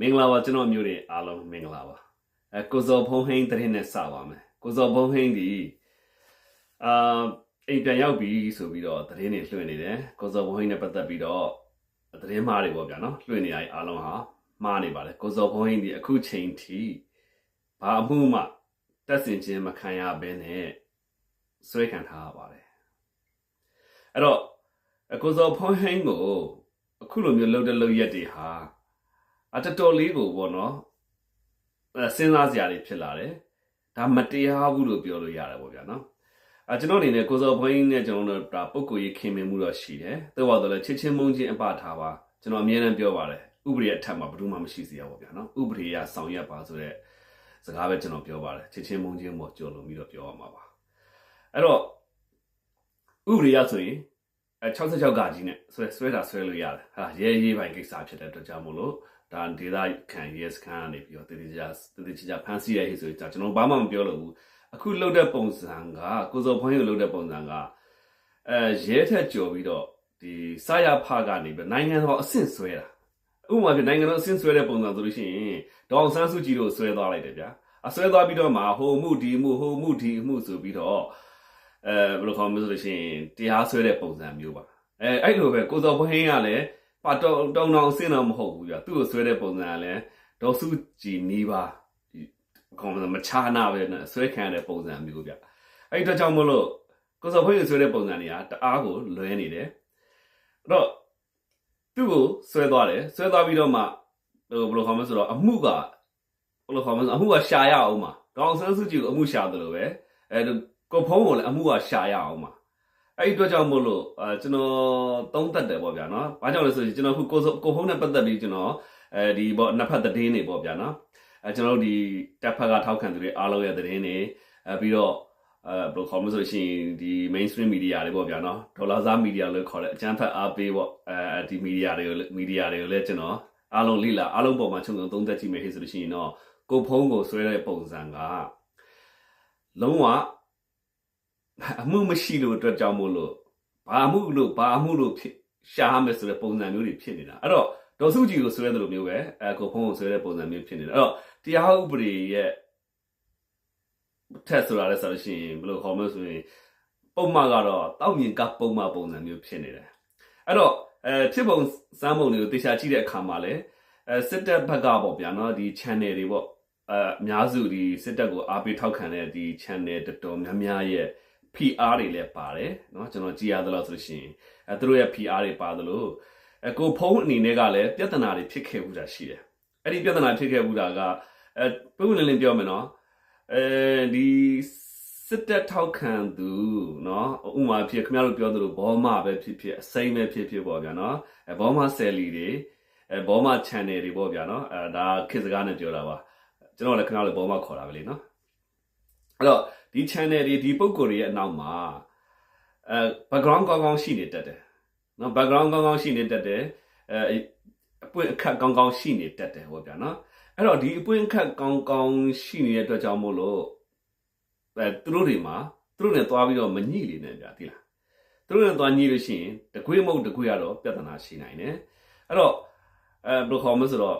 မင်္ဂလာပါကျွန်တော်မျိုးတွေအားလုံးမင်္ဂလာပါအဲကိုဇော်ဖုံးဟိန်းတရင်နဲ့စပါမယ်ကိုဇော်ဖုံးဟိန်းဒီအာအိမ်ပြန်ရောက်ပြီဆိုပြီးတော့တရင်တွေလွှင့်နေတယ်ကိုဇော်ဖုံးဟိန်းနဲ့ပတ်သက်ပြီးတော့တရင်မှားတွေပေါ့ဗျာနော်လွှင့်နေရအားလုံးဟာမှားနေပါတယ်ကိုဇော်ဖုံးဟိန်းဒီအခုချိန်ထိဘာအမှုမှတက်စင်ခြင်းမခံရဘဲနဲ့ဆွဲခံထားရပါတယ်အဲ့တော့ကိုဇော်ဖုံးဟိန်းကိုအခုလိုမျိုးလှုပ်တဲ့လှုပ်ရက်တွေဟာ အတတော်လေးကိုပေါ့နော်အဲစဉ်းစားစရာတွေဖြစ်လာတယ်ဒါမတရားဘူးလို့ပြောလို့ရတယ်ပေါ့ဗျာနော်အဲကျွန်တော်အနေနဲ့ကိုစောဘွင်းနဲ့ကျွန်တော်တို့ဒါပုံကိုယ်ရေးခင်မင်မှုတော့ရှိတယ်တော့ပါတော့လေချစ်ချင်းမုန်းချင်းအပထားပါကျွန်တော်အမြဲတမ်းပြောပါတယ်ဥပဒေအထက်မှာဘယ်သူမှမရှိစေရပါဗျာနော်ဥပဒေရဆောင်ရွက်ပါဆိုတဲ့စကားပဲကျွန်တော်ပြောပါတယ်ချစ်ချင်းမုန်းချင်းပေါ့ကြော်လွန်ပြီးတော့ပြောရမှာပါအဲ့တော့ဥပဒေရဆိုရင်အဲ66ကကြီးနဲ့ဆွဲဆွဲတာဆွဲလို့ရတယ်ဟာရဲရေးပိုင်းကိစ္စဖြစ်တဲ့အတွက်ကြောင့်မို့လို့ ဒါဒေတာခံ yes ခံကနေပြီးတော့တတိယတတိယဖန်စီရဟိဆိုကြကျွန်တော်ဘာမှမပြောလို့ဘူးအခုလှုပ်တဲ့ပုံစံကကိုစောဖွင့်ရလှုပ်တဲ့ပုံစံကအဲရဲထက်ကြော်ပြီးတော့ဒီစရဖကနေပြီးနိုင်ငံတော်အဆင့်ဆွဲတာဥပမာပြနိုင်ငံတော်အဆင့်ဆွဲတဲ့ပုံစံဆိုလို့ရှိရင်ဒေါအောင်ဆန်းစုကြည်တို့ဆွဲသွားလိုက်တယ်ဗျာအဆွဲသွားပြီးတော့မှဟိုမှုဒီမှုဟိုမှုဒီမှုဆိုပြီးတော့အဲဘယ်လိုခေါ်မလဲဆိုလို့ရှိရင်တရားဆွဲတဲ့ပုံစံမျိုးပါအဲအဲ့လိုပဲကိုစောဖွင့်ကလည်း ပါတောင်းတောင်းတောင်းအစင်းတော့မဟုတ်ဘူးပြသူ့ကိုဆွဲတဲ့ပုံစံကလည်းဒေါ်စုကြည်နီးပါကောင်းမချာနာပဲနဲ့ဆွဲခံရတဲ့ပုံစံမျိုးပြအဲ့ဒီတော့ကြောင့်မလို့ကိုစောဖွင့်ဆွဲတဲ့ပုံစံတွေကတအားကိုလွဲနေတယ်အဲ့တော့သူ့ကိုဆွဲသွားတယ်ဆွဲသွားပြီးတော့မှဟိုဘယ်လိုခေါ်မလဲဆိုတော့အမှုကဘယ်လိုခေါ်မလဲအမှုကရှာရအောင်မှာဒေါအောင်ဆန်းစုကြည်ကိုအမှုရှာတယ်လို့ပဲအဲကိုဖုံးကိုလည်းအမှုကရှာရအောင်မှာ အဲ့ဒီအတွက်ကြောင့်မို့လို့အဲကျွန်တော်သုံးသက်တယ်ပေါ့ဗျာနော်။ဘာကြောင့်လဲဆိုရင်ကျွန်တော်ခုကိုကိုဖုံးနဲ့ပတ်သက်ပြီးကျွန်တော်အဲဒီပေါ့နှစ်ဖက်သတင်းတွေပေါ့ဗျာနော်။အဲကျွန်တော်တို့ဒီတက်ဖက်ကထောက်ခံသူတွေအားလုံးရဲ့သတင်းတွေအဲပြီးတော့အဲဘယ်လိုခေါ်မလဲဆိုရှင်ဒီ mainstream media တွေပေါ့ဗျာနော်။ဒေါ်လာစား media လို့ခေါ်တဲ့အကြမ်းဖက်အားပေးပေါ့အဲဒီ media တွေကို media တွေကိုလည်းကျွန်တော်အားလုံးလိလာအားလုံးပေါ်မှာခြုံငုံသုံးသက်ကြည့်မယ်ဟဲ့ဆိုလို့ရှိရင်တော့ကိုဖုံးကိုဆွဲတဲ့ပုံစံကလုံးဝ အမှုမရှိလို့အတွက်ကြောင့်မို့လို့ဘာမှုလို့ဘာမှုလို့ဖြစ်ရှားမယ်ဆိုတဲ့ပုံစံမျိုးတွေဖြစ်နေတာအဲ့တော့ဒေါ်စုကြည်ကိုဆွဲတယ်လို့မျိုးပဲအဲကိုဖုံးကိုဆွဲတဲ့ပုံစံမျိုးဖြစ်နေတာအဲ့တော့တရားဥပဒေရဲ့ထက်ဆိုတာလဲဆိုလို့ရှိရင်ဘယ်လိုခေါ်မလဲဆိုရင်ပုံမှန်ကတော့တောက်မြင်ကပုံမှန်ပုံစံမျိုးဖြစ်နေတယ်အဲ့တော့အဲဖြစ်ပုံစမ်းပုံတွေကိုတေချာကြည့်တဲ့အခါမှာလဲအဲစစ်တပ်ဘက်ကပေါ့ဗျာနော်ဒီ channel တွေပေါ့အဲအများစုဒီစစ်တပ်ကိုအားပေးထောက်ခံတဲ့ဒီ channel တော်တော်များများရဲ့ PR တွေလည်းပါတယ်เนาะကျွန်တော်ကြည်ရသလောက်ဆိုလို့ရှိရင်အဲသူတို့ရဲ့ PR တွေပါသလိုအကိုဖုံးအနေနဲ့ကလည်းပြဿနာတွေဖြစ်ခဲ့ဘူးတာရှိတယ်အဲ့ဒီပြဿနာဖြစ်ခဲ့ဘူးတာကအဲပုံလင်းလင်းပြောမယ်နော်အဲဒီစစ်တပ်ထောက်ခံသူเนาะဥမာဖြစ်ခင်ဗျားတို့ပြောသလိုဘောမပဲဖြစ်ဖြစ်အစိမ့်ပဲဖြစ်ဖြစ်ပေါ့ဗျာเนาะအဲဘောမဆယ်လီတွေအဲဘောမ channel တွေပေါ့ဗျာเนาะအဲဒါခေတ်စကားနဲ့ပြောတာပါကျွန်တော်လည်းခင်ဗျားတို့ဘောမခေါ်တာပဲလေเนาะအဲ့တော့ ဒီ channel တွေဒီပုံကိုယ်တွေရဲ့အနောက်မှာအဲ background ကောင်းကောင်းရှိနေတတ်တယ်နော် background ကောင်းကောင်းရှိနေတတ်တယ်အဲအပွင့်အခက်ကောင်းကောင်းရှိနေတတ်တယ်ဟောဗျာနော်အဲ့တော့ဒီအပွင့်အခက်ကောင်းကောင်းရှိနေတဲ့အတွက်ကြောင့်မို့လို့အဲသူတို့တွေမှာသူတို့နဲ့သွားပြီးတော့မညှိလေနဲ့ဗျာဒီလားသူတို့နဲ့သွားညှိလို့ရှိရင်တကွေးမဟုတ်တကွေးကတော့ပြဿနာရှိနိုင်တယ်အဲ့တော့အဲဘယ်လိုခေါ်မလဲဆိုတော့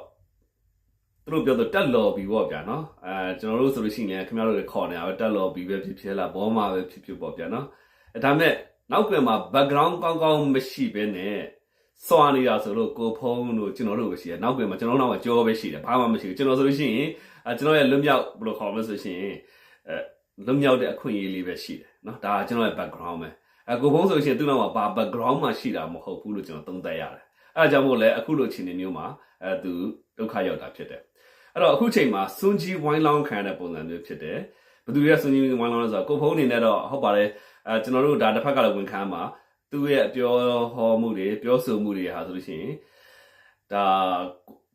သူတို့ပြောတော့တက်လော်ဘီပေါ့ဗျာနော်အဲကျွန်တော်တို့ဆိုလို့ရှိရင်ခင်ဗျားတို့တွေခေါ်နေတာပဲတက်လော်ဘီပဲဖြစ်ဖြစ်လားဘောမာပဲဖြစ်ဖြစ်ပေါ့ဗျာနော်အဲဒါမဲ့နောက်ပြန်မှာ background ကောင်းကောင်းမရှိဘဲနဲ့စွာနေတာဆိုလို့ကိုဖုံးတို့ကျွန်တော်တို့ပဲရှိတယ်နောက်ပြန်မှာကျွန်တော်တို့ကကြောပဲရှိတယ်ဘာမှမရှိဘူးကျွန်တော်ဆိုလို့ရှိရင်အဲကျွန်တော်ရဲ့လွတ်မြောက်ဘယ်လိုခေါ်မလဲဆိုရှင်အဲလွတ်မြောက်တဲ့အခွင့်အရေးလေးပဲရှိတယ်နော်ဒါကကျွန်တော်ရဲ့ background ပဲအဲကိုဖုံးဆိုရှင်သူ့နောက်မှာဘာ background မှရှိတာမဟုတ်ဘူးလို့ကျွန်တော်သုံးသပ်ရတယ်အဲဒါကြောင့်မို့လဲအခုလိုအခြေအနေမျိုးမှာအဲသူဒုက္ခရောက်တာဖြစ်တယ် အဲ့တော့အခုချိန်မှာစွန်ကြီးဝိုင်းလောင်းခံရတဲ့ပုံစံမျိုးဖြစ်တယ်ဘယ်သူရဲ့စွန်ကြီးဝိုင်းလောင်းလဲဆိုတော့ကိုဖုံးအနေနဲ့တော့ဟုတ်ပါတယ်အဲကျွန်တော်တို့ဒါတစ်ဖက်ကလည်းဝန်ခံမှာသူ့ရဲ့အပြောဟောမှုတွေပြောဆိုမှုတွေဟာဆိုလို့ရှိရင်ဒါ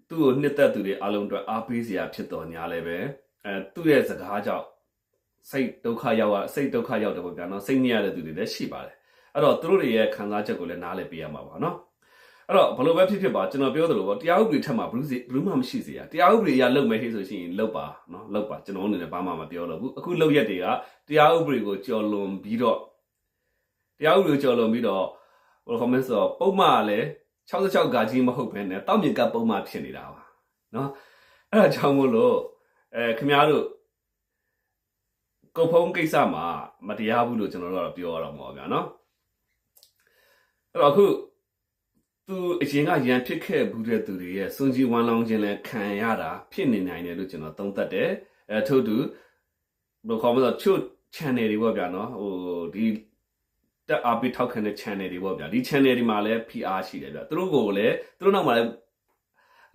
သူ့ကိုနှစ်သက်သူတွေအလုံးအတွက်အားပေးစရာဖြစ်တော်ညာလည်းပဲအဲသူ့ရဲ့စကားကြောင့်စိတ်ဒုက္ခရောက်ရစိတ်ဒုက္ခရောက်တယ်ပေါ့ဗျာနော်စိတ်ညစ်ရတဲ့သူတွေလည်းရှိပါတယ်အဲ့တော့သူတို့တွေရဲ့ခံစားချက်ကိုလည်းနားလည်ပေးရမှာပါနော် အဲ့တော့ဘလို့ပဲဖြစ်ဖြစ်ပါကျွန်တော်ပြောသလိုပေါ့တရားဥပဒေထက်မှာဘလူးစီဘလူးမှမရှိစေရတရားဥပဒေရလုပ်မယ်ဟေ့ဆိုရှင်လုပ်ပါနော်လုပ်ပါကျွန်တော်အနေနဲ့ဘာမှမပြောတော့ဘူးအခုလုပ်ရက်တွေကတရားဥပဒေကိုကြော်လွန်ပြီးတော့တရားဥပဒေကိုကြော်လွန်ပြီးတော့ဘယ်လိုခေါ်မလဲဆိုတော့ပုံမှန်ကလည်း66ဂါကြီးမဟုတ်ဘဲနဲ့တောက်မြင်ကပ်ပုံမှန်ဖြစ်နေတာပါနော်အဲ့ဒါကြောင့်မို့လို့အဲခင်ဗျားတို့ကုတ်ဖုံးကိစ္စမှာမတရားဘူးလို့ကျွန်တော်တို့ကတော့ပြောရတော့မှာပါဗျာနော်အဲ့တော့အခု သူအရင်ကရန်ဖြစ်ခဲ့ဘူးတဲ့သူတွေရဲ့စွန်ကြီးဝမ်းလောင်းခြင်းလဲခံရတာဖြစ်နေနိုင်တယ်လို့ကျွန်တော်သုံးသပ်တယ်အဲထို့တူဘယ်လိုခေါ်မလဲချို့ channel တွေပေါ့ဗျာနော်ဟိုဒီတက်အားပေးထောက်ခံတဲ့ channel တွေပေါ့ဗျာဒီ channel တွေမှာလည်း PR ရှိတယ်ဗျာသူတို့ကိုလည်းသူတို့နောက်မှာလည်း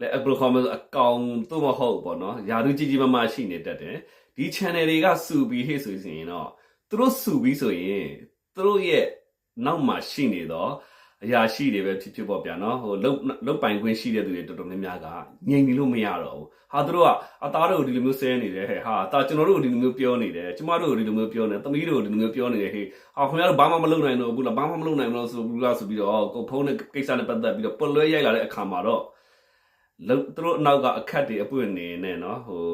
လည်းဘယ်လိုခေါ်မလဲအကောင်သူ့မဟုတ်ပေါ့နော်ယာတူကြီးကြီးမားမားရှိနေတတ်တယ်ဒီ channel တွေကစုပြီးဟေ့ဆိုရင်တော့သူတို့စုပြီးဆိုရင်သူတို့ရဲ့နောက်မှာရှိနေတော့ အရာရှိတွေပဲဖြစ်ဖြစ်ပေါ့ဗျာနော်ဟိုလုတ်လုတ်ပိုင်ခွင့်ရှိတဲ့သူတွေတော်တော်များများကငြိမ်နေလို့မရတော့ဘူးဟာသူတို့ကအသားတို့ဒီလိုမျိုးဆဲနေတယ်ဟဲ့ဟာတာကျွန်တော်တို့ဒီလိုမျိုးပြောနေတယ်ကျမတို့ဒီလိုမျိုးပြောနေသမီးတို့ဒီလိုမျိုးပြောနေတယ်ဟေ့ဟာခင်ဗျားတို့ဘာမှမလုပ်နိုင်တော့ဘူးလားဘာမှမလုပ်နိုင်ဘူးလို့ဆိုဘူးလားဆိုပြီးတော့ကိုဖုန်းနဲ့ကိစ္စနဲ့ပတ်သက်ပြီးတော့ပွလွဲရိုက်လာတဲ့အခါမှာတော့လုတ်သူတို့အနောက်ကအခက်တွေအပွင့်နေနဲ့နော်ဟို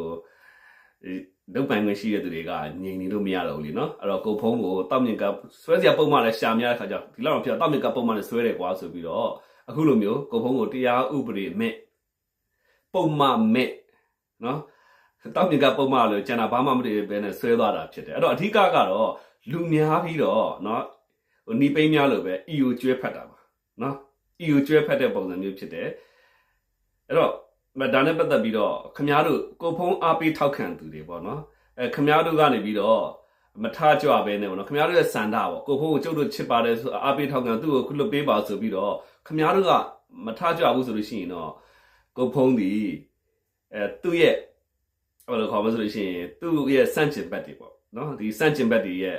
လုတ်ပိုင်ခွင့်ရှိတဲ့သူတွေကငြိမ်နေလို့မရတော့ဘူးလीနော်အဲ့တော့ကိုဖုန်းကိုတောက်မြင့်ကဆွဲစရာပုံမှန်လဲရှာများတဲ့ခါကျဒီလောက်တော့ဖြစ်တောက်မြင့်ကပုံမှန်လဲဆွဲတယ်ကွာဆိုပြီးတော့အခုလိုမျိုးကိုဖုန်းကိုတရားဥပဒေမဲ့ပုံမှန်မဲ့နော်တောက်မြင့်ကပုံမှန်လို့ကျန်တာဘာမှမတည်ပဲနဲ့ဆွဲသွားတာဖြစ်တယ်အဲ့တော့အဓိကကတော့လူများပြီးတော့နော်ဟိုနီးပိန်းများလို့ပဲ EO ကျွဲဖတ်တာပါနော် EO ကျွဲဖတ်တဲ့ပုံစံမျိုးဖြစ်တယ်အဲ့တော့မ ဒါနဲ့ပတ်သက်ပြီးတော့ခမားတို့ကိုဖုံးအားပေးထောက်ခံသူတွေပေါ့နော်အဲခမားတို့ကနေပြီးတော့မထကြွပဲနဲ့ပေါ့နော်ခမားတို့ရဲ့စန္ဒပေါ့ကိုဖုံးကိုကျုပ်တို့ချစ်ပါတယ်ဆိုအားပေးထောက်ခံသူ့ကိုခုလွတ်ပေးပါဆိုပြီးတော့ခမားတို့ကမထကြွဘူးဆိုလို့ရှိရင်တော့ကိုဖုံးဒီအဲသူ့ရဲ့ဟိုလိုခေါ်မဆိုလို့ရှိရင်သူ့ရဲ့စန့်ကျင်ဘက်တွေပေါ့နော်ဒီစန့်ကျင်ဘက်တွေရဲ့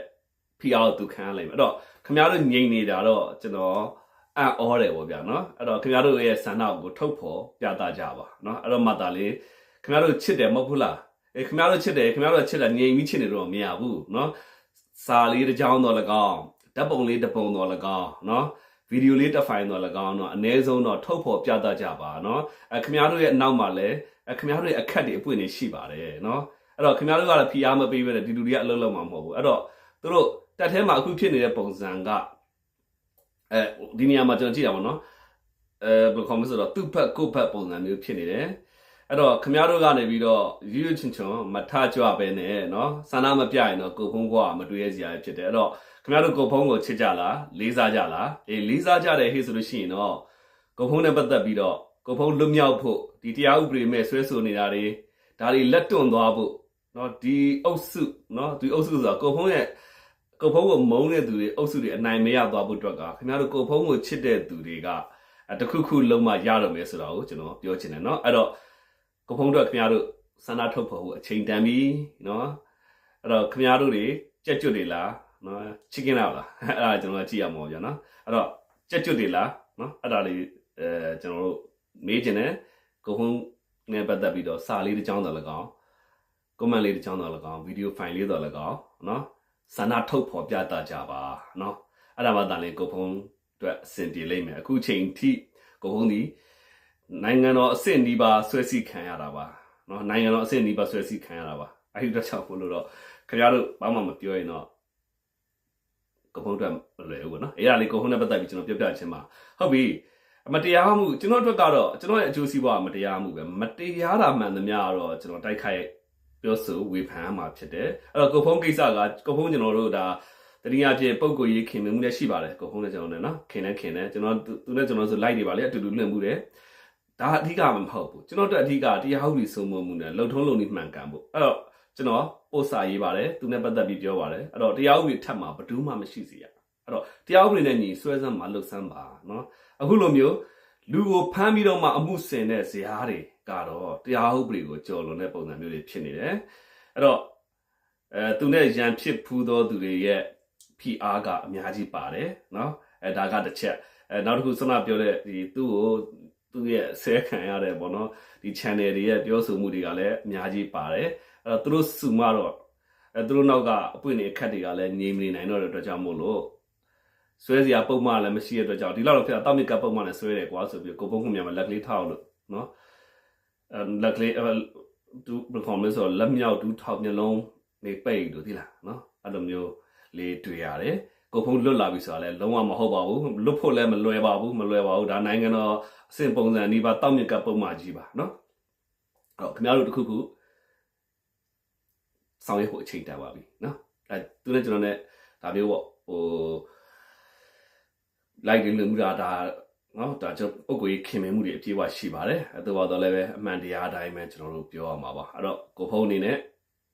PR ကိုသူခံရလိမ့်မယ်အဲ့တော့ခမားတို့ငြိမ်နေတာတော့ကျွန်တော် အံ့ဩတယ်ပေါ့ဗျာနော်အဲ့တော့ခင်ဗျားတို့ရဲ့ဆန္ဒကိုထုတ်ဖော်ပြသကြပါနော်အဲ့တော့မှသာလေခင်ဗျားတို့ချစ်တယ်မဟုတ်ဘူးလားအေးခင်ဗျားတို့ချစ်တယ်ခင်ဗျားတို့ချစ်တယ်ငြိမ်ပြီးချစ်နေတော့မရဘူးနော်စာလေးတစ်ကြောင်းတော့၎င်းဓာတ်ပုံလေးတစ်ပုံတော့၎င်းနော်ဗီဒီယိုလေးတစ်ဖိုင်တော့၎င်းတော့အ ਨੇ ဆုံးတော့ထုတ်ဖော်ပြသကြပါနော်အဲခင်ဗျားတို့ရဲ့အနောက်မှာလည်းအဲခင်ဗျားတို့ရဲ့အခက်တွေအပွင့်နေရှိပါတယ်နော်အဲ့တော့ခင်ဗျားတို့ကလည်း PR မပေးဘဲနဲ့ဒီလူတွေကအလုပ်လုပ်မှာမဟုတ်ဘူးအဲ့တော့သူတို့တက်ထဲမှာအခုဖြစ်နေတဲ့ပုံစံက အဲဒီနေရာမှာကျွန်တော်ကြည့်တာပေါ့နော်အဲဘယ်လိုခေါ်မလဲဆိုတော့သူ့ဘက်ကိုယ့်ဘက်ပုံစံမျိုးဖြစ်နေတယ်အဲ့တော့ခမရတို့ကနေပြီးတော့ရွရွချွန်ချွန်မထကြွပဲနဲ့เนาะဆန္ဒမပြရင်တော့ကိုဖုံးကမတွေ့ရစရာဖြစ်တယ်အဲ့တော့ခမရတို့ကိုဖုံးကိုချစ်ကြလားလေးစားကြလားအေးလေးစားကြတယ်ဟေ့ဆိုလို့ရှိရင်တော့ကိုဖုံးနဲ့ပတ်သက်ပြီးတော့ကိုဖုံးလွတ်မြောက်ဖို့ဒီတရားဥပဒေမဲ့ဆွဲဆိုနေတာတွေဒါတွေလက်တွန့်သွားဖို့เนาะဒီအုပ်စုเนาะဒီအုပ်စုဆိုတာကိုဖုံးရဲ့ ကိုဖုံးကိုမုန်းတဲ့သူတွေအုပ်စုတွေအနိုင်မရသွားဖို့အတွက်ကခင်ဗျားတို့ကိုဖုံးကိုချစ်တဲ့သူတွေကတခုခုလုံးမရတော့မယ်ဆိုတာကိုကျွန်တော်ပြောချင်တယ်เนาะအဲ့တော့ကိုဖုံးတို့ခင်ဗျားတို့စန္ဒထုတ်ဖို့အချိန်တန်ပြီเนาะအဲ့တော့ခင်ဗျားတို့တွေကြက်ကျွတ်တွေလားเนาะချစ်ကင်းလားအဲ့ဒါကျွန်တော်ကြည့်ရမှာပေါ့ဗျာเนาะအဲ့တော့ကြက်ကျွတ်တွေလားเนาะအဲ့ဒါလေးအဲကျွန်တော်တို့မေးချင်တယ်ကိုဖုံးနဲ့ပတ်သက်ပြီးတော့စာလေးတစ်ကြောင်းတော့လကောင်း comment လေးတစ်ကြောင်းတော့လကောင်းဗီဒီယိုဖိုင်လေးတော့လကောင်းเนาะ ဆန္ဒထုတ်ဖော်ပြသကြပါเนาะအဲ့ဒါမှတန်လေကိုဖုံးအတွက်အဆင်ပြေလိမ့်မယ်အခုချိန်ထိကိုဖုံးဒီနိုင်ငံတော်အဆင့်ဒီပါဆွဲစီခံရတာပါเนาะနိုင်ငံတော်အဆင့်ဒီပါဆွဲစီခံရတာပါအဲ့ဒီတော့ကြောင့်ဘလို့တော့ခင်ဗျားတို့ဘာမှမပြောရင်တော့ကိုဖုံးအတွက်မလွယ်ဘူးเนาะအဲ့ဒါလေးကိုဖုံးနဲ့ပတ်သက်ပြီးကျွန်တော်ပြောပြချင်ပါဟုတ်ပြီမတရားမှုကျွန်တော်အတွက်ကတော့ကျွန်တော်ရဲ့အကျိုးစီးပွားမတရားမှုပဲမတရားတာမှန်သမျှတော့ကျွန်တော်တိုက်ခိုက် ပြောဆိုဝေဖန်မှာဖြစ်တယ်အဲ့တော့ကိုဖုံးကိစ္စကကိုဖုံးကျွန်တော်တို့ဒါတတိယအဖြစ်ပုံကိုရေးခင်မှုလည်းရှိပါတယ်ကိုဖုံးနဲ့ကျွန်တော်နဲ့နော်ခင်နဲ့ခင်နဲ့ကျွန်တော်သူနဲ့ကျွန်တော်ဆိုလိုက်နေပါလေအတူတူလွှင့်မှုတယ်ဒါအဓိကမဟုတ်ဘူးကျွန်တော်တို့အဓိကတရားဟုတ်ပြီစုံမမှုနဲ့လှုပ်ထုံးလုံနေမှန်ကန်ဖို့အဲ့တော့ကျွန်တော်ပို့စာရေးပါတယ်သူနဲ့ပတ်သက်ပြီးပြောပါတယ်အဲ့တော့တရားဥပဒေထပ်မှာဘယ်သူမှမရှိစေရအဲ့တော့တရားဥပဒေနဲ့ညီဆွဲစမ်းမှာလှုပ်ဆန်းပါနော်အခုလိုမျိုးလူကိုဖမ်းပြီးတော့မှအမှုဆင်တဲ့ဇာတ်တွေ ကတော့တရားဥပဒေကိုကျော်လွန်တဲ့ပုံစံမျိုးတွေဖြစ်နေတယ်အဲ့တော့အဲသူနဲ့ရန်ဖြစ်ဖူးသောသူတွေရဲ့ဖိအားကအများကြီးပါတယ်နော်အဲဒါကတစ်ချက်အဲနောက်တစ်ခုဆနာပြောတဲ့ဒီသူ့ကိုသူ့ရဲ့ဆဲခံရတဲ့ပေါ့နော်ဒီ channel တွေရဲ့ပြောဆိုမှုတွေကလည်းအများကြီးပါတယ်အဲ့တော့သူတို့စုမတော့အဲသူတို့နောက်ကအပွင့်တွေအခက်တွေကလည်းငြိမ်နေနိုင်တော့တဲ့အတွက်ကြောင့်မို့လို့ဆွဲစရာပုံမှန်လည်းမရှိတဲ့အတွက်ကြောင့်ဒီလောက်တော့ဖြစ်တာတောက်မြစ်ကပုံမှန်လည်းဆွဲတယ်ကွာဆိုပြီးကိုပုံခုမြန်မှာလက်ကလေးထောက်လို့နော် လက်ကလေးသူဘယ်ကောင်လဲဆိုလက်မြောက်တူးထောက်မျက်လုံးနေပိတ်လို့ဒီလားနော်အဲ့လိုမျိုးလေးတွေ့ရတယ်ကိုဖုံးလွတ်လာပြီဆိုတာလည်းလုံးဝမဟုတ်ပါဘူးလွတ်ဖို့လည်းမလွယ်ပါဘူးမလွယ်ပါဘူးဒါနိုင်ငံတော်အဆင့်ပုံစံဒီပါတောက်မြစ်ကပုံမှန်ကြီးပါနော်အဲ့တော့ခင်ဗျားတို့တစ်ခုခုဆောင်ရွက်ဖို့အချိန်တန်ပါပြီနော်အဲသူနဲ့ကျွန်တော်နဲ့ဒါမျိုးပေါ့ဟိုလိုက်တယ်လို့မူတာဒါ နော်ဒါကျွန်တော်ပုဂ္ဂိုလ်ကြီးခင်မင်မှုတွေအပြည့်အဝရှိပါတယ်အဲတော့တော့လည်းပဲအမှန်တရားအတိုင်းပဲကျွန်တော်တို့ပြောရမှာပါအဲ့တော့ကိုဖုန်းအနေနဲ့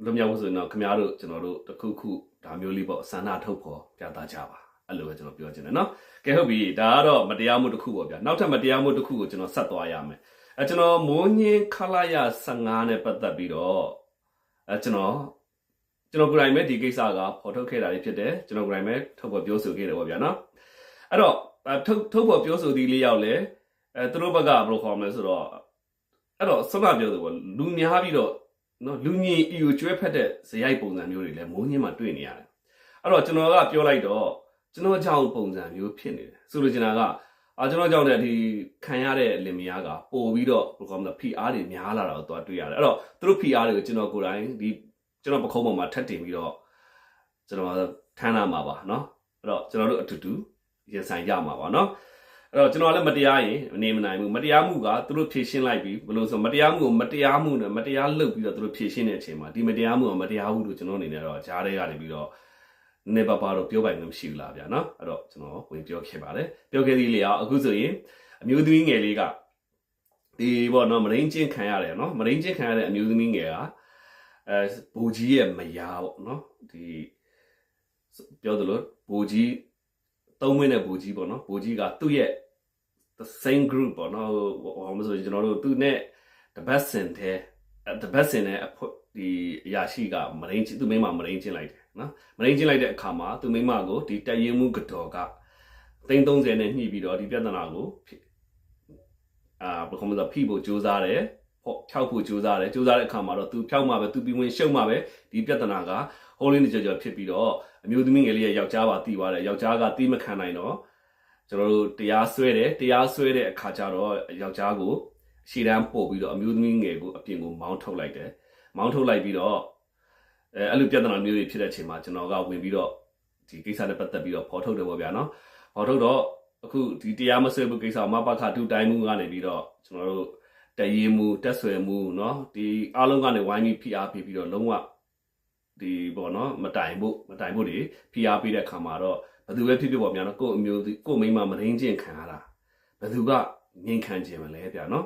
လွတ်မြောက်ဖို့ဆိုရင်တော့ခင်ဗျားတို့ကျွန်တော်တို့တစ်ခုခုဒါမျိုးလေးပေါ့ဆန္ဒထုတ်ဖော်ပြသကြပါအဲ့လိုပဲကျွန်တော်ပြောချင်တယ်နော်ကဲဟုတ်ပြီဒါကတော့မတရားမှုတစ်ခုပေါ့ဗျာနောက်ထပ်မတရားမှုတစ်ခုကိုကျွန်တော်ဆက်သွားရမယ်အဲကျွန်တော်မိုးညင်းခလာရ15နဲ့ပတ်သက်ပြီးတော့အဲကျွန်တော်ကျွန်တော်ကိုယ်တိုင်ပဲဒီကိစ္စကဖော်ထုတ်ခဲ့တာလေးဖြစ်တယ်ကျွန်တော်ကိုယ်တိုင်ပဲထုတ်ဖော်ပြောဆိုခဲ့တယ်ပေါ့ဗျာနော်အဲ့တော့အဲ ထုတ်ထုတ်ဖော်ပြောဆိုသီးလေးယောက်လဲအဲသူတို့ဘက်ကဘယ်လိုခေါ်မလဲဆိုတော့အဲ့တော့ဆွမ်းမပြောသူပေါ့လူများပြီးတော့နော်လူညင်အီကိုကျွဲဖက်တဲ့ဇယိုက်ပုံစံမျိုးတွေလည်းမိုးညင်းမှာတွေ့နေရတယ်အဲ့တော့ကျွန်တော်ကပြောလိုက်တော့ကျွန်တော်ကြောင့်ပုံစံမျိုးဖြစ်နေတယ်ဆိုလိုချင်တာကအာကျွန်တော်ကြောင့်တဲ့ဒီခံရတဲ့လင်မယားကပို့ပြီးတော့ဘယ်လိုခေါ်မလဲ PR တွေများလာတာကိုသွားတွေ့ရတယ်အဲ့တော့သူတို့ PR တွေကိုကျွန်တော်ကိုယ်တိုင်ဒီကျွန်တော်ပခုံးပေါ်မှာထပ်တင်ပြီးတော့ကျွန်တော်ထမ်းလာမှာပါเนาะအဲ့တော့ကျွန်တော်တို့အတူတူ ရင်ဆိုင်ရမှာပါเนาะအဲ့တော့ကျွန်တော်လည်းမတရားရင်နေမနိုင်ဘူးမတရားမှုကသူတို့ဖြည့်ရှင်းလိုက်ပြီဘယ်လိုဆိုမတရားမှုကိုမတရားမှုနဲ့မတရားလုပ်ပြီးတော့သူတို့ဖြည့်ရှင်းတဲ့အချိန်မှာဒီမတရားမှုကမတရားဘူးလို့ကျွန်တော်အနေနဲ့တော့ကြားထဲကနေပြီးတော့နေပါပါတော့ပြောပိုင်လို့မရှိဘူးလားဗျာเนาะအဲ့တော့ကျွန်တော်ဝင်ပြောခဲ့ပါတယ်ပြောခဲ့သေးလေအောင်အခုဆိုရင်အမျိုးသမီးငယ်လေးကဒီပေါ့နော်မရင်းချင်းခံရတယ်နော်မရင်းချင်းခံရတဲ့အမျိုးသမီးငယ်ကအဲဘူကြီးရဲ့မယားပေါ့နော်ဒီပြောသလိုဘူကြီး သုံးမင်းတဲ့ဘူကြီးပေါ့နော်ဘူကြီးကသူ့ရဲ့ the same group ပေါ့နော်ဟိုဟိုမဆိုကျွန်တော်တို့သူနဲ့ the best in တဲ့ the best in နဲ့ဒီအရာရှိကမရင်းချင်းသူမိမမရင်းချင်းလိုက်တယ်နော်မရင်းချင်းလိုက်တဲ့အခါမှာသူမိမကိုဒီတရင်မှုကတော်ကသိန်း30နဲ့ညှိပြီးတော့ဒီပြဿနာကိုအာဘယ်လိုမှမဖိဖို့ကြိုးစားတယ်ပေါ့ဖြောက်ဖို့ကြိုးစားတယ်ကြိုးစားတဲ့အခါမှာတော့သူဖြောက်မှာပဲသူပြီးဝင်ရှုံမှာပဲဒီပြဿနာကဟိုးလင်းနေကြကြဖြစ်ပြီးတော့ အမျိုးသမီးငယ်လေးရဲ့ယောက်ျားပါတီးသွားတယ်ယောက်ျားကတီးမခံနိုင်တော့ကျွန်တော်တို့တရားစွဲတယ်တရားစွဲတဲ့အခါကျတော့ယောက်ျားကိုရှီတန်းပို့ပြီးတော့အမျိုးသမီးငယ်ကိုအပြင်ကိုမောင်းထုတ်လိုက်တယ်မောင်းထုတ်လိုက်ပြီးတော့အဲအဲ့လိုပြဿနာမျိုးတွေဖြစ်တဲ့အချိန်မှာကျွန်တော်ကဝင်ပြီးတော့ဒီကိစ္စနဲ့ပတ်သက်ပြီးတော့ဖော်ထုတ်တယ်ပေါ့ဗျာနော်ဖော်ထုတ်တော့အခုဒီတရားမဆွဲဘူးကိစ္စမပခဒုတိုင်းမှုကနေပြီးတော့ကျွန်တော်တို့တည်ရင်မှုတက်ဆွဲမှုเนาะဒီအားလုံးကနေဝိုင်းပြီး PR ပေးပြီးတော့လုံးဝ ဒီပေါ့နော်မတိုင်ဖို့မတိုင်ဖို့တွေ PR ပေးတဲ့ခါမှာတော့ဘယ်သူပဲဖြစ်ဖြစ်ပေါ့ဗျာနော်ကို့အမျိုးကို့မိန်းမမရင်းချင်းခံရတာဘယ်သူကငြိမ်ခံခြင်းမလဲဗျာနော်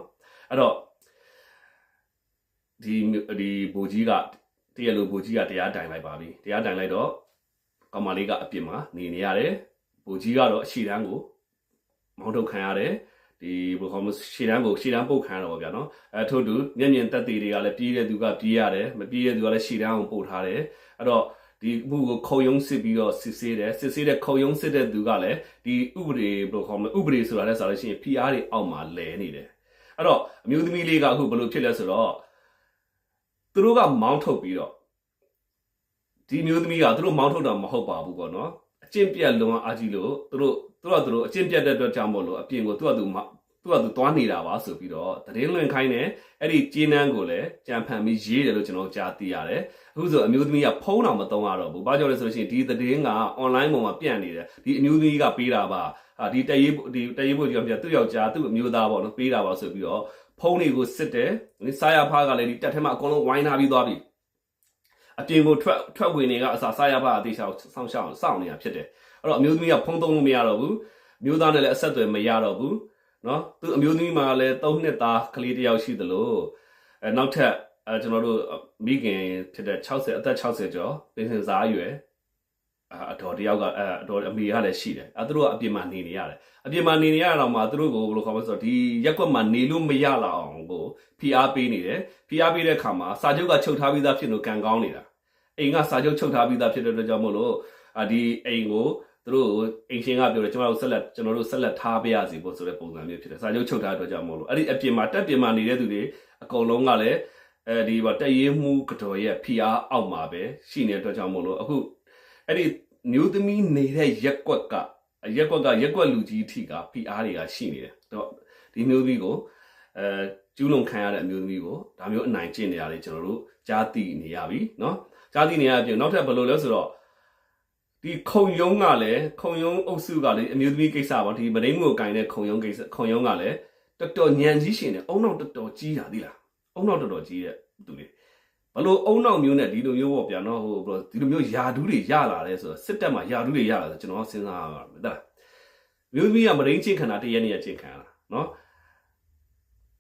အဲ့တော့ဒီဒီဘူကြီးကတရလိုဘူကြီးကတရားတိုင်လိုက်ပါပြီတရားတိုင်လိုက်တော့ကောင်မလေးကအပြစ်မှာနေနေရတယ်ဘူကြီးကတော့အရှိတန်းကိုမောင်းထုတ်ခံရတယ် ဒီဘယ်လိုမှရှေ့တန်းကိုရှေ့တန်းပုတ်ခံရတော့ဗျာနော်အဲထို့တူမျက်မြင်တက်သေးတွေကလည်းပြေးတဲ့သူကပြေးရတယ်မပြေးတဲ့သူကလည်းရှေ့တန်းကိုပို့ထားတယ်အဲ့တော့ဒီမှုကိုခုံရုံးစစ်ပြီးတော့စစ်ဆေးတယ်စစ်ဆေးတဲ့ခုံရုံးစစ်တဲ့သူကလည်းဒီဥပဒေဘယ်လိုခေါ်မလဲဥပဒေဆိုတာလည်းဆိုလို့ရှိရင် PR တွေအောက်မှာလဲနေတယ်အဲ့တော့အမျိုးသမီးလေးကအခုဘယ်လိုဖြစ်လဲဆိုတော့သူတို့ကမောင်းထုတ်ပြီးတော့ဒီမျိုးသမီးကသူတို့မောင်းထုတ်တာမဟုတ်ပါဘူးပေါ့နော်အကျင့်ပြတ်လွန်အားကြီးလို့သူတို့သူတို့ကသူတို့အကျင့်ပြတ်တဲ့အတွက်ကြောင့်မို့လို့အပြင်ကိုသူကသူ သူကသူသွားနေတာပါဆိုပြီးတော့သတင်းလွင်ခိုင်းတယ်အဲ့ဒီကျင်းနှန်းကိုလည်းကြံဖန်ပြီးရေးတယ်လို့ကျွန်တော်ကြားသိရတယ်အခုဆိုအမျိုးသမီးကဖုန်းတော်မသုံးရတော့ဘူးဘာကြောင့်လဲဆိုလို့ရှိရင်ဒီသတင်းက online ပေါ်မှာပြန့်နေတယ်ဒီအမျိုးသမီးကပေးတာပါအာဒီတရေးဒီတရေးဖို့ကြောင့်ပြသူ့ယောက်ျားသူ့အမျိုးသားပေါ့နော်ပေးတာပါဆိုပြီးတော့ဖုန်းတွေကိုစစ်တယ်စားရဖားကလည်းဒီတက်ထဲမှာအကုန်လုံးဝိုင်းထားပြီးသွားပြီအပြင်ကိုထွက်ထွက်ဝင်နေကအစားစားရဖားအသေးချောင်းဆောင်းရှောင်းစောင့်နေတာဖြစ်တယ်အဲ့တော့အမျိုးသမီးကဖုန်းသုံးလို့မရတော့ဘူးမျိုးသားနဲ့လည်းအဆက်အသွယ်မရတော့ဘူး နော်သူအမျိုးသမီးမှာလည်း၃နှစ်သားကလေးတစ်ယောက်ရှိသလိုအဲနောက်ထပ်အဲကျွန်တော်တို့မိခင်ဖြစ်တဲ့60အသက်60ကျော်ပင်စင်စားရွယ်အတော်တယောက်ကအဲအတော်အမေကလည်းရှိတယ်အဲသူတို့ကအပြင်မှာနေနေရတယ်အပြင်မှာနေနေရတော့မှသူတို့ကိုဘယ်လိုခေါ်မလဲဆိုတော့ဒီရက်ကွက်မှာနေလို့မရလောက်အောင်ကို PR ပေးနေတယ် PR ပေးတဲ့ခါမှာစာချုပ်ကချုပ်ထားပြီးသားဖြစ်လို့ကံကောင်းနေတာအိမ်ကစာချုပ်ချုပ်ထားပြီးသားဖြစ်တဲ့အတွက်ကြောင့်မို့လို့အာဒီအိမ်ကို သူတို့အိမ်ရှင်ကပြောတယ်ကျွန်တော်တို့ဆက်လက်ကျွန်တော်တို့ဆက်လက်ထားပေးရစီဖို့ဆိုတဲ့ပုံစံမျိုးဖြစ်တယ်စာချုပ်ချုပ်ထားတဲ့အတွက်ကြောင့်မို့လို့အဲ့ဒီအပြင်မှာတက်ပြင်မှာနေတဲ့သူတွေအကုန်လုံးကလည်းအဲဒီပေါ့တရေးမှုကတော်ရဲ့ PR အောက်မှာပဲရှိနေတဲ့အတွက်ကြောင့်မို့လို့အခုအဲ့ဒီမျိုးသမီးနေတဲ့ရက်ကွက်ကရက်ကွက်ကရက်ကွက်လူကြီးထိက PR တွေကရှိနေတယ်တော့ဒီမျိုးသမီးကိုအဲကျူးလွန်ခံရတဲ့အမျိုးသမီးကိုဒါမျိုးအနိုင်ကျင့်နေရတယ်ကျွန်တော်တို့ကြားသိနေရပြီเนาะကြားသိနေရပြင်နောက်ထပ်ဘယ်လိုလဲဆိုတော့ ဒီခုံယုံကလည်းခုံယုံအုပ်စုကလည်းအမျိုးသမီးကိစ္စပေါ့ဒီမရင်းမှုကိုကင်တဲ့ခုံယုံကိစ္စခုံယုံကလည်းတော်တော်ညံကြီးရှင်တယ်အုံနောက်တော်တော်ကြီးတာသိလားအုံနောက်တော်တော်ကြီးတဲ့သူတွေဘလို့အုံနောက်မျိုးနဲ့ဒီလိုမျိုးပေါ့ဗျာနော်ဟိုဘလို့ဒီလိုမျိုးယာဒူးတွေရလာတယ်ဆိုတော့စစ်တပ်မှာယာဒူးတွေရလာဆိုကျွန်တော်စဉ်းစားရမှာတဲ့မျိုးသမီးကမရင်းချင်းခန္ဓာတရက်နေ့ချင်းခံရတာနော်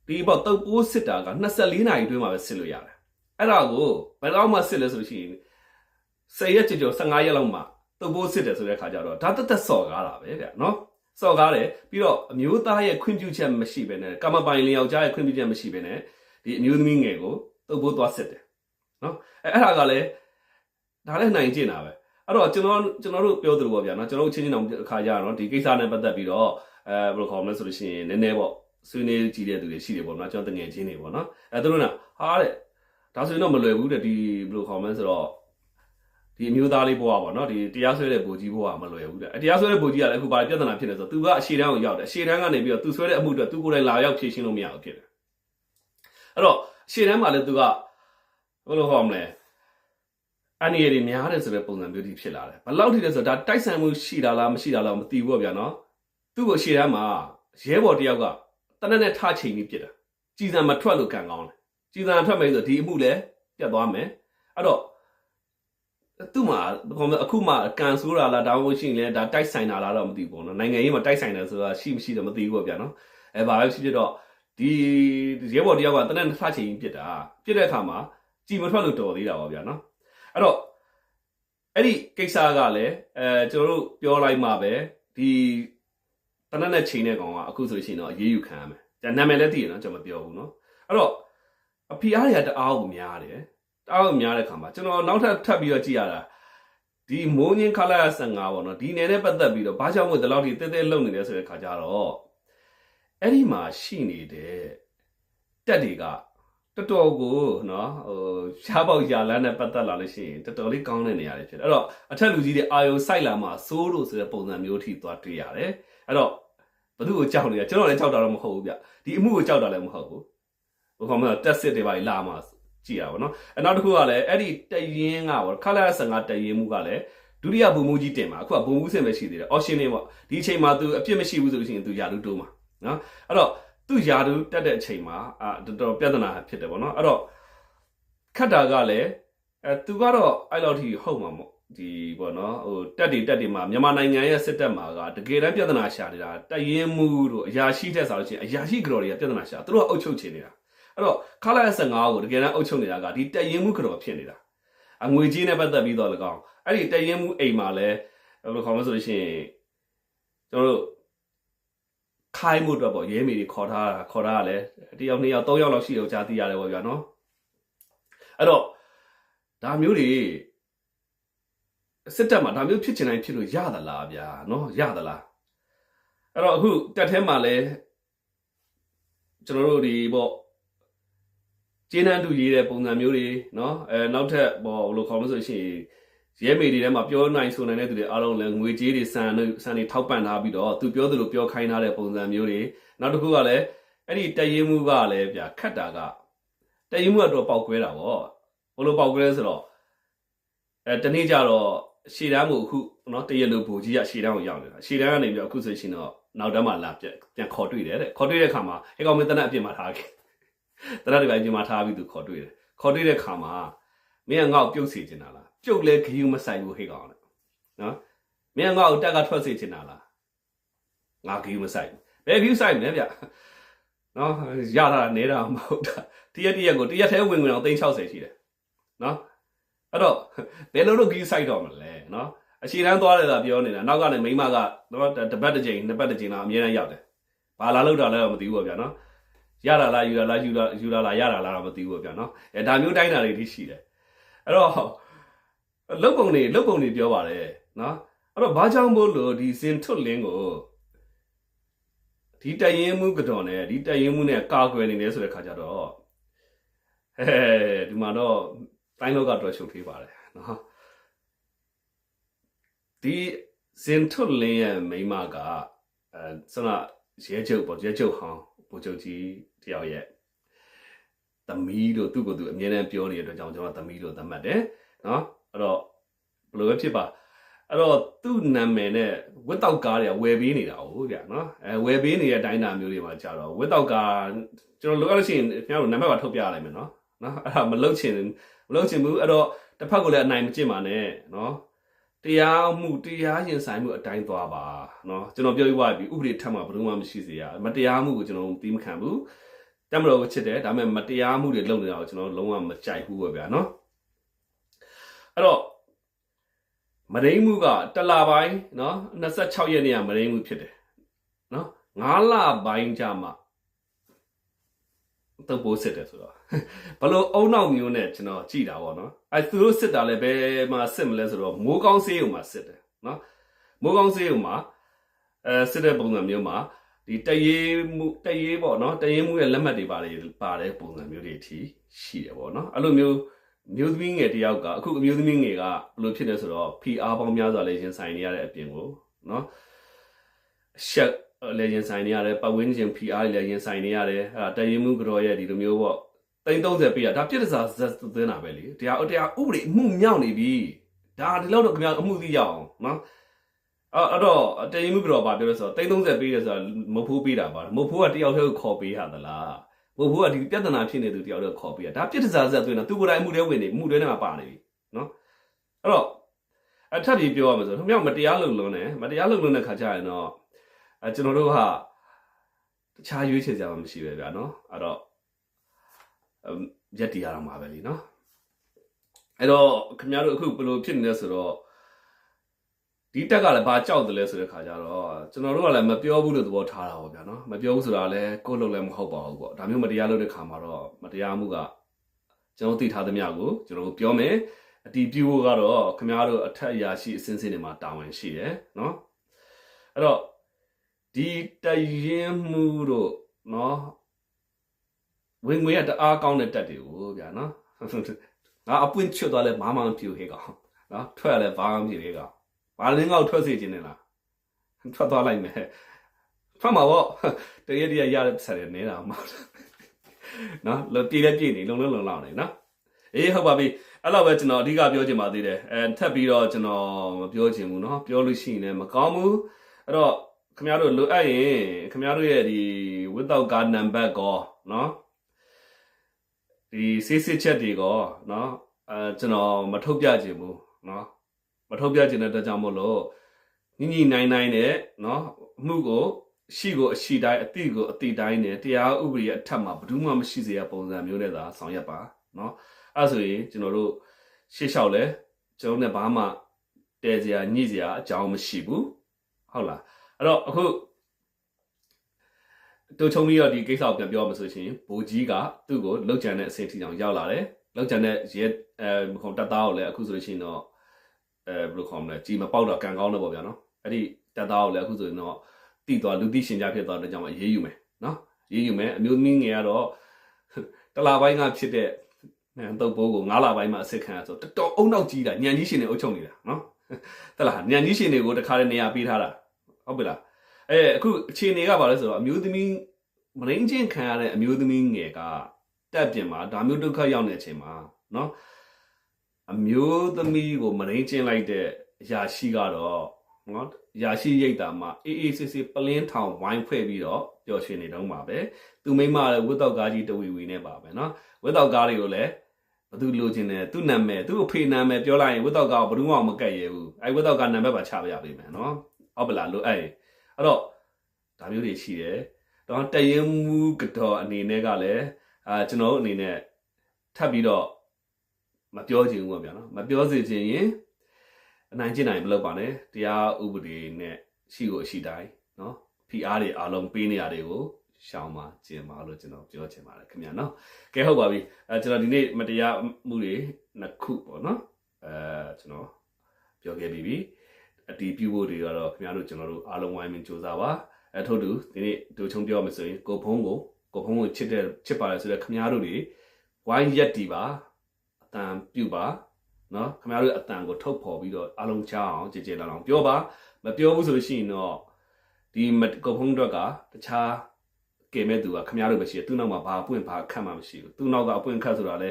ဒီပေါ့တုပ်ပိုးစစ်တာက24နာရီတွင်းမှာပဲစစ်လို့ရတယ်အဲ့ဒါကိုဘယ်တော့မှစစ်လဲဆိုလို့ရှိရင်10ရက်ကြော်15ရက်လောက်မှ တုပ်ပိုးစစ်တယ်ဆိုတဲ့ခါကျတော့ဒါတက်တက်စော်ကားတာပဲဗျာနော်စော်ကားတယ်ပြီးတော့အမျိုးသားရဲ့ခွင့်ပြုချက်မရှိဘဲနဲ့ကာမပိုင်လျောက်ကြားရဲ့ခွင့်ပြုချက်မရှိဘဲနဲ့ဒီအမျိုးသမီးငယ်ကိုတုပ်ပိုးသွားစစ်တယ်နော်အဲအဲ့ဒါကလည်းဒါလည်းနိုင်ကျင်တာပဲအဲ့တော့ကျွန်တော်ကျွန်တော်တို့ပြောသလိုပေါ့ဗျာနော်ကျွန်တော်တို့ချင်းချင်းအောင်အခါကြတော့ဒီကိစ္စနဲ့ပတ်သက်ပြီးတော့အဲဘယ်လိုခေါ်မလဲဆိုလို့ရှိရင်နည်းနည်းပေါ့ဆွေးနွေးကြည့်တဲ့သူတွေရှိတယ်ပေါ့နော်ကျွန်တော်တငယ်ချင်းတွေပေါ့နော်အဲသူတို့ကဟာတဲ့ဒါဆိုရင်တော့မလွယ်ဘူးတဲ့ဒီဘယ်လိုခေါ်မလဲဆိုတော့ ဒီအမျိုးသားလေးဘဝပေါ့နော်ဒီတရားဆွဲတဲ့ဘူကြီးဘဝမလွယ်ဘူးတဲ့တရားဆွဲတဲ့ဘူကြီးကလည်းအခုဘာပြဿနာဖြစ်နေဆိုတော့သူကအရှေ့တန်းကိုရောက်တယ်အရှေ့တန်းကနေပြီးတော့သူဆွဲတဲ့အမှုတွေသူကိုယ်တိုင်လာရောက်ဖြေရှင်းလို့မရဘူးဖြစ်တယ်အဲ့တော့ရှေ့တန်းမှာလည်းသူကဘယ်လိုခေါ်မလဲအန်ရီတွေများတယ်ဆိုတဲ့ပုံစံမျိုးကြီးဖြစ်လာတယ်ဘယ်လောက်ထိလဲဆိုတော့ဒါတိုက်ဆိုင်မှုရှိတာလားမရှိတာလားမသိဘူးပေါ့ဗျာနော်သူ့ကိုရှေ့တန်းမှာရဲဘော်တယောက်ကတနက်နဲ့ထချိန်ပြီးပြစ်တာကြည်စံမထွက်လို့ကန်ကောင်းတယ်ကြည်စံထွက်မယ်ဆိုဒီအမှုလည်းပြတ်သွားမယ်အဲ့တော့ သူ့မှာခေါ်မအခုမှကန်ဆိုးတာလားဒါမှမဟုတ်ရှိရင်လည်းဒါတိုက်ဆိုင်တာလားတော့မသိဘူးပေါ့နော်နိုင်ငံရေးမှာတိုက်ဆိုင်တယ်ဆိုတာရှိမရှိတော့မသိဘူးပေါ့ဗျာနော်အဲဘာပဲဖြစ်ဖြစ်တော့ဒီရဲဘော်တယောက်ကတနက်နဲ့ထချိန်ပြီးပြစ်တာပြစ်တဲ့အခါမှာကြည်မထွက်လို့တော်သေးတာပေါ့ဗျာနော်အဲ့တော့အဲ့ဒီကိစ္စကလည်းအဲကျွန်တော်တို့ပြောလိုက်မှပဲဒီတနက်နဲ့ချိန်တဲ့ကောင်ကအခုဆိုရှင်တော့အေးအေးယူခံရမယ်။ဒါနာမည်လည်းသိရနော်ကျွန်တော်မပြောဘူးနော်။အဲ့တော့အဖီအားတွေကတအားကိုများတယ်။ တအားကိုများတဲ့ခါမှာကျွန်တော်နောက်ထပ်ထပ်ပြီးတော့ကြည့်ရတာဒီမိုးငင်းခလာ15ပေါ့နော်ဒီနယ်နဲ့ပတ်သက်ပြီးတော့ဘာကြောင့်မို့ဒီလောက်ထိတဲတဲလုံနေလဲဆိုတဲ့ခါကျတော့အဲ့ဒီမှာရှိနေတဲ့တက်တွေကတော်တော်ကိုနော်ဟိုရှားပေါက်ရာလန်းနဲ့ပတ်သက်လာလို့ရှိရင်တော်တော်လေးကောင်းတဲ့နေရာတွေဖြစ်တယ်အဲ့တော့အထက်လူကြီးတွေအာယုံစိုက်လာမှစိုးလို့ဆိုတဲ့ပုံစံမျိုးထိသွားတွေ့ရတယ်အဲ့တော့ဘသူ့ကိုကြောက်နေတာကျွန်တော်လည်းကြောက်တာတော့မဟုတ်ဘူးဗျဒီအမှုကိုကြောက်တာလည်းမဟုတ်ဘူးဘယ်ကောင်မှတက်စစ်တွေပါလာမှ ကြည့်ရပါတော့အနောက်တစ်ခုကလည်းအဲ့ဒီတရင်ကပေါ့ခလာ15တရင်မှုကလည်းဒုတိယဘုံမူကြီးတင်မှာအခုကဘုံမူစင်ပဲရှိသေးတယ်အော်ရှင်နေပေါ့ဒီအချိန်မှာ तू အပြစ်မရှိဘူးဆိုလို့ရှိရင် तू ယာလူတိုးမှာနော်အဲ့တော့သူယာတူတက်တဲ့အချိန်မှာအာတော်တော်ပြဿနာဖြစ်တယ်ပေါ့နော်အဲ့တော့ခတ်တာကလည်းအဲသူကတော့အဲ့လောက်ထိဟုတ်မှာမို့ဒီပေါ့နော်ဟိုတက်တွေတက်တွေမှာမြန်မာနိုင်ငံရဲ့စစ်တပ်မှာကတကယ်တမ်းပြဿနာရှာနေတာတရင်မှုတို့အရာရှိတဲ့ဆိုလို့ရှိရင်အရာရှိကြော်တွေကပြဿနာရှာသူတို့ကအုပ်ချုပ်ချင်နေတာ အဲ့တော့ခလာ15ကိုတကယ်တမ်းအုပ်ချုပ်နေတာကဒီတရင်မှုကြော်ဖြစ်နေတာအငွေကြီးနဲ့ပတ်သက်ပြီးတော့၎င်းအဲ့ဒီတရင်မှုအိမ်မှာလည်းဘယ်လိုခေါ်မလဲဆိုလို့ရှိရင်ကျွန်တော်တို့ခိုင်းမှုအတွက်ပေါ့ရဲမေတွေခေါ်ထားတာခေါ်ထားရလဲတယောက်နှစ်ယောက်သုံးယောက်လောက်ရှိတော့ကြားသိရတယ်ပေါ့ဗျာနော်အဲ့တော့ဒါမျိုးတွေစစ်တပ်မှာဒါမျိုးဖြစ်ချင်တိုင်းဖြစ်လို့ရသလားဗျာနော်ရသလားအဲ့တော့အခုတက်ထဲမှာလဲကျွန်တော်တို့ဒီပေါ့ ကျင်းနှံတူရေးတဲ့ပုံစံမျိုးတွေနော်အဲနောက်ထပ်ပေါ့ဘယ်လိုခေါ်မလို့ဆိုရှင်ရဲမေတွေထဲမှာပြောနိုင်ဆိုနိုင်တဲ့သူတွေအားလုံးလည်းငွေကြေးတွေစံစံတွေထောက်ပံ့ထားပြီးတော့သူပြောသလိုပြောခိုင်းထားတဲ့ပုံစံမျိုးတွေနောက်တစ်ခုကလည်းအဲ့ဒီတရင်မှုကလည်းဗျာခတ်တာကတရင်မှုကတော့ပောက်ကွဲတာပေါ့ဘလို့ပောက်ကွဲဆိုတော့အဲတနေ့ကျတော့ရှေ့တန်းကိုအခုနော်တရလူဘူကြီးကရှေ့တန်းကိုရောက်နေတာရှေ့တန်းကနေပြီးတော့အခုဆိုရှင်တော့နောက်တန်းမှာလာပြန်ပြန်ခေါ်တွေ့တယ်တဲ့ခေါ်တွေ့တဲ့ခါမှာအဲကောင်မင်းတနက်အပြင်မှာထားခဲ့ တနက်တကအပြင်မှာထားပြီးသူခေါ်တွေ့တယ်ခေါ်တွေ့တဲ့ခါမှာမင်းကငေါ့ပြုတ်စီချင်တာလားပြုတ်လဲခယူးမဆိုင်ဘူးဟေ့ကောင်နော်မင်းငါ့ကိုတက်ကထွက်စေချင်တာလားငါခယူးမဆိုင်ဘူးဘယ်ခယူးဆိုင်မလဲဗျနော်ရတာနေတာမဟုတ်တာတရက်တရက်ကိုတရက်ထဲဝင်ဝင်အောင်360ရှိတယ်နော်အဲ့တော့ဘယ်လိုလုပ်ခယူးဆိုင်တော့မလဲနော်အရှိတန်းသွားတယ်သာပြောနေတာနောက်ကလည်းမိမကတော့တပတ်တစ်ချိန်နှစ်ပတ်တစ်ချိန်တော့အမြဲတမ်းရောက်တယ်ဘာလာလို့တာလဲတော့မသိဘူးပေါ့ဗျာနော် ရတာလားယူတာလားယူတာယူတာလားရတာလားတော့မသိဘူးပေါ့ဗျာနော်အဲဒါမျိုးတိုင်းတာတွေထိရှိတယ်အဲ့တော့လုတ်ပုံတွေလုတ်ပုံတွေပြောပါတယ်နော်အဲ့တော့ဘာကြောင့်မို့လို့ဒီစင်ထွတ်လင်းကိုဒီတရင်မှုကတော်နဲ့ဒီတရင်မှုနဲ့ကာကွယ်နေတယ်ဆိုတဲ့ခါကျတော့ဟဲဒီမှာတော့တိုင်းလောကတော့ရှုပ်သေးပါတယ်နော်ဒီစင်ထွတ်လင်းရဲ့မိမကအဲစနရဲချုပ်ပေါ့ရဲချုပ်ဟောင်း ဗိုလ်ချုပ်ကြီးတယောက်ရဲ့သမီးတို့သူ့ကိုယ်သူအမြဲတမ်းပြောနေတဲ့အတွက်ကြောင့်ကျွန်တော်သမီးတို့သတ်မှတ်တယ်နော်အဲ့တော့ဘယ်လိုပဲဖြစ်ပါအဲ့တော့သူ့နာမည်နဲ့ဝက်တောက်ကားတွေကဝယ်ပေးနေတာဟုတ်ဗျာနော်အဲဝယ်ပေးနေတဲ့အတိုင်းအတာမျိုးတွေမှာကြာတော့ဝက်တောက်ကားကျွန်တော်လိုအပ်လို့ရှိရင်ခင်ဗျားတို့နာမည်ပါထုတ်ပြရလိုက်မယ်နော်နော်အဲ့ဒါမလုပ်ချင်မလုပ်ချင်ဘူးအဲ့တော့တစ်ဖက်ကလည်းအနိုင်မကျင့်ပါနဲ့နော် တရားမှုတရားရင်ဆိုင်မှုအတိုင်းသွားပါနော်ကျွန်တော်ပြောပြသွားပြီဥပဒေထက်မှဘယ်သူမှမရှိစေရမတရားမှုကိုကျွန်တော်သီးမခံဘူးတမတော်ကိုချစ်တယ်ဒါပေမဲ့မတရားမှုတွေလုပ်နေတာကိုကျွန်တော်လုံးဝမကြိုက်ဘူးပဲဗျာနော်အဲ့တော့မရင်းမှုကတလပိုင်းနော်26ရက်နေ့ကမရင်းမှုဖြစ်တယ်နော်9လပိုင်းကြာမှ တော့ပိုးစစ်တယ်ဆိုတော့ဘလို့အုံနောက်မျိုးနဲ့ကျွန်တော်ကြည်တာပေါ့နော်အဲသူတို့စစ်တာလည်းဘယ်မှာစစ်မလဲဆိုတော့မိုးကောင်းစေးုံမှာစစ်တယ်နော်မိုးကောင်းစေးုံမှာအဲစစ်တဲ့ပုံစံမျိုးမှာဒီတရေမှုတရေပေါ့နော်တရေမှုရဲ့လက်မှတ်တွေပါတယ်ပါတဲ့ပုံစံမျိုးတွေအထိရှိတယ်ပေါ့နော်အဲ့လိုမျိုးမျိုးသမီးငယ်တယောက်ကအခုအမျိုးသမီးငယ်ကဘယ်လိုဖြစ်လဲဆိုတော့ PR ပေါင်းများစွာလည်းရင်ဆိုင်နေရတဲ့အပြင်ကိုနော်ရှက် လည်းရင်ဆိုင်နေရတယ်ပတ်ဝန်းကျင် PR လည်းရင်ဆိုင်နေရတယ်အဲတရင်မှုကြော်ရဲ့ဒီလိုမျိုးပေါ့တိန်30ပေးရဒါပြစ်ဒစာဇက်သွင်းတာပဲလေတရားတရားဥပဒေအမှုမြောက်နေပြီဒါဒီလောက်တော့ခင်ဗျာအမှုသိရအောင်နော်အဲ့အဲ့တော့တရင်မှုကြော်ပါပြောလို့ဆိုတော့တိန်30ပေးတယ်ဆိုတာမဖိုးပေးတာပါမဖိုးကတယောက်တည်းကိုခေါ်ပေးရသလားမဖိုးကဒီပြဿနာဖြစ်နေသူတယောက်တည်းခေါ်ပေးရဒါပြစ်ဒစာဇက်သွင်းတာသူကိုယ်တိုင်အမှုတွေဝင်နေအမှုတွေထဲမှာပါနေပြီနော်အဲ့တော့အထပ်ပြီးပြောရမယ်ဆိုတော့ခင်ဗျာမတရားလုပ်လွန်းတယ်မတရားလုပ်လွန်းတဲ့ခါကျရင်တော့ အဲကျွန်တော်တို့ကတခြားရွေးချယ်ကြမှာမရှိပဲဗျာနော်အဲ့တော့ရက်တီရအောင်ပါပဲလीနော်အဲ့တော့ခင်ဗျားတို့အခုဘယ်လိုဖြစ်နေလဲဆိုတော့ဒီတက်ကလည်းဘာကြောက်တယ်လဲဆိုတဲ့ခါကျတော့ကျွန်တော်တို့ကလည်းမပြောဘူးလို့သဘောထားတာပေါ့ဗျာနော်မပြောဘူးဆိုတာလည်းကိုယ့်လုပ်လည်းမဟုတ်ပါဘူးပေါ့ဒါမျိုးမတရားလုပ်တဲ့ခါမှာတော့မတရားမှုကကျွန်တော်သိထားသမျှကိုကျွန်တော်တို့ပြောမယ်အတီးပြဖို့ကတော့ခင်ဗျားတို့အထက်အရာရှိအစင်းစင်းတွေမှာတာဝန်ရှိတယ်နော်အဲ့တော့ ဒီတရင်မှုတို့နော်ဝင်ငွေကတအားကောင်းတဲ့တက်တွေကိုဗျာနော်ငါအပွင့်ချွတ်သွားလဲမာမောင်ပြူဟေကောင်နော်ထွက်လဲဘာမှမဖြစ်ဟေကောင်ဘာလင်းကောက်ထွက်စေခြင်းနဲ့လားထွက်သွားလိုက်မယ်ထွက်မှာပေါ့တရရရရတဲ့ဆက်ရနေတာမှာနော်လောပြေးလဲပြေးနေလုံလုံလုံလောက်နေနော်အေးဟုတ်ပါပြီအဲ့လောက်ပဲကျွန်တော်အဓိကပြောချင်ပါသေးတယ်အဲထပ်ပြီးတော့ကျွန်တော်မပြောချင်ဘူးနော်ပြောလို့ရှိရင်လည်းမကောင်းဘူးအဲ့တော့ ခင်ဗျားတို့လိုအပ်ရင်ခင်ဗျားတို့ရဲ့ဒီ without card number ကောเนาะဒီစစ်စစ်ချက်တွေကောเนาะအဲကျွန်တော်မထုတ်ပြချင်ဘူးเนาะမထုတ်ပြချင်တဲ့အတွက်ကြောင့်မို့လို့ညညနိုင်နိုင်နဲ့เนาะမှုကိုရှိကိုအရှိတိုင်းအတိကိုအတိတိုင်းနဲ့တရားဥပဒေရဲ့အထက်မှာဘယ်သူမှမရှိစေရပုံစံမျိုးနဲ့သာဆောင်ရွက်ပါเนาะအဲဆိုရင်ကျွန်တော်တို့ရှေ့လျှောက်လဲကျွန်တော်နဲ့ဘာမှတဲစရာညှိစရာအကြောင်းမရှိဘူးဟုတ်လား အဲ့တော့အခုတူချုံပြီးတော့ဒီကိစ္စကိုပြန်ပြောမှဆိုရှင်ဘိုးကြီးကသူ့ကိုလောက်ကျန်တဲ့အဆင့်ထိအောင်ရောက်လာတယ်လောက်ကျန်တဲ့ရဲအဲမခုံတက်သားကိုလည်းအခုဆိုရှင်တော့အဲဘယ်လိုခေါ်မလဲကြီးမပေါက်တော့ကံကောင်းတော့ပေါ့ဗျာနော်အဲ့ဒီတက်သားကိုလည်းအခုဆိုရင်တော့တိသွားလူသိရှင်ကြဖြစ်သွားတဲ့ကြောင့်အေးအေးယူမယ်နော်အေးအေးယူမယ်အမျိုးသမီးငယ်ကတော့တလာပိုင်းကဖြစ်တဲ့အဲတုပ်ပိုးကို9လပိုင်းမှာအစ်စ်ခံရဆိုတော်တော်အုံနောက်ကြီးတာညံကြီးရှင်တွေအုပ်ချုပ်နေတာနော်တလားညံကြီးရှင်တွေကိုတခါတည်းနေရာပေးထားတာ ဟုတ်ပြီလားအဲအခုအခြေအနေကဘာလဲဆိုတော့အမျိုးသမီးမရင်းချင်းခံရတဲ့အမျိုးသမီးငယ်ကတက်ပြင်မှာဒါမျိုးဒုက္ခရောက်နေတဲ့အချိန်မှာနော်အမျိုးသမီးကိုမရင်းချင်းလိုက်တဲ့အရာရှိကတော့နော်ရာရှိရိတ်တာမှာအေးအေးဆေးဆေးပလင်းထောင်ဝိုင်းဖွဲ့ပြီးတော့ပျော်ရွှင်နေတော့မှာပဲသူမိမလည်းဝတ်တော့ကားကြီးတဝီဝီနဲ့ပါပဲနော်ဝတ်တော့ကားတွေကိုလည်းဘသူလိုချင်တယ်သူ့နာမည်သူ့အဖေနာမည်ပြောလိုက်ရင်ဝတ်တော့ကားကိုဘယ်သူမှမကတ်ရဘူးအဲဝတ်တော့ကားနာမည်ပါချပြရပေးမယ်နော် ဟုတ်ပလားလိုအဲ့အဲ့တော့ဒါမျိုးတွေရှိတယ်တော့တရင်မူကတော့အနေနဲ့ကလည်းအာကျွန်တော်အနေနဲ့ထပ်ပြီးတော့မပြောချင်ဘူးပေါ့ဗျာနော်မပြောစေချင်ရင်အနိုင်ကျင့်နိုင်မလုပ်ပါနဲ့တရားဥပဒေနဲ့ရှိကိုရှိတိုင်းနော် PR တွေအားလုံးပေးနေရတွေကိုရှောင်းပါကျင်ပါလို့ကျွန်တော်ပြောချင်ပါတယ်ခင်ဗျာနော်ကဲဟုတ်ပါပြီအဲကျွန်တော်ဒီနေ့မတရားမှုတွေနှစ်ခုပေါ့နော်အဲကျွန်တော်ပြောခဲ့ပြီးပြီ အတီးပြုဖို့တွေကတော့ခင်ဗျားတို့ကျွန်တော်တို့အားလုံးဝိုင်းမင်းစူးစမ်းပါအဲထို့တူဒီနေ့ဒူချုံပြောမှဆိုရင်ကိုဖုံးကိုကိုဖုံးကိုချစ်တဲ့ချစ်ပါတယ်ဆိုတော့ခင်ဗျားတို့တွေဝိုင်းရက်တီပါအတန်ပြုပါနော်ခင်ဗျားတို့အတန်ကိုထုတ်ဖော်ပြီးတော့အားလုံးချအောင်ကြည်ကြည်လောင်လောင်ပြောပါမပြောဘူးဆိုလို့ရှိရင်တော့ဒီကိုဖုံးတော့ကတခြားကဲမဲ့သူကခင်ဗျားတို့ပဲရှိတယ်သူ့နောက်မှာဘာအပွင့်ဘာအခတ်မှမရှိဘူးသူ့နောက်ကအပွင့်ခတ်ဆိုတာလဲ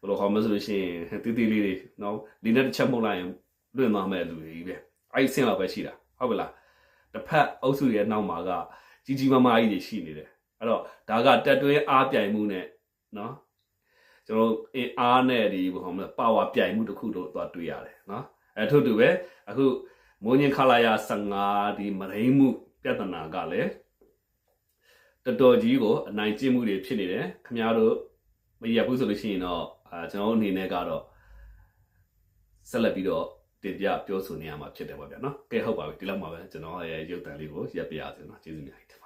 ဘယ်လိုခေါ်မလဲဆိုလို့ရှိရင်တီးတီးလေးတွေနော်ဒီနဲ့တစ်ချက်မှုတ်လိုက်ရင်လွင့်သွားမဲ့လူတွေကြီးပဲ အဲ့ဒီအဆင့်လောက်ပဲရှိတာဟုတ်ကလားတစ်ဖက်အုပ်စုရဲ့နောက်မှာကကြီးကြီးမားမားကြီးတွေရှိနေတယ်အဲ့တော့ဒါကတက်တွင်းအားပြိုင်မှုနဲ့နော်ကျွန်တော်တို့အင်အားနဲ့ဒီဘယ်ဟောမလဲပါဝါပြိုင်မှုတစ်ခုတော့သွားတွေ့ရတယ်နော်အဲထို့တူပဲအခုမိုးညင်ခလာယာ15ဒီမရိန်မှုပြဿနာကလည်းတော်တော်ကြီးကိုအနိုင်ကျင့်မှုတွေဖြစ်နေတယ်ခင်ဗျားတို့မရဘူးဆိုလို့ရှိရင်တော့အာကျွန်တော်တို့အနေနဲ့ကတော့ဆက်လက်ပြီးတော့ တင်ပြပြောဆိုနေရမှာဖြစ်တယ်ပေါ့ဗျာနော်ကဲဟုတ်ပါပြီဒီလောက်မှာပဲကျွန်တော်ရဲ့ရုပ်တံလေးကိုရပ်ပြရစေနော်ကျေးဇူးများကြီးတင်ပါ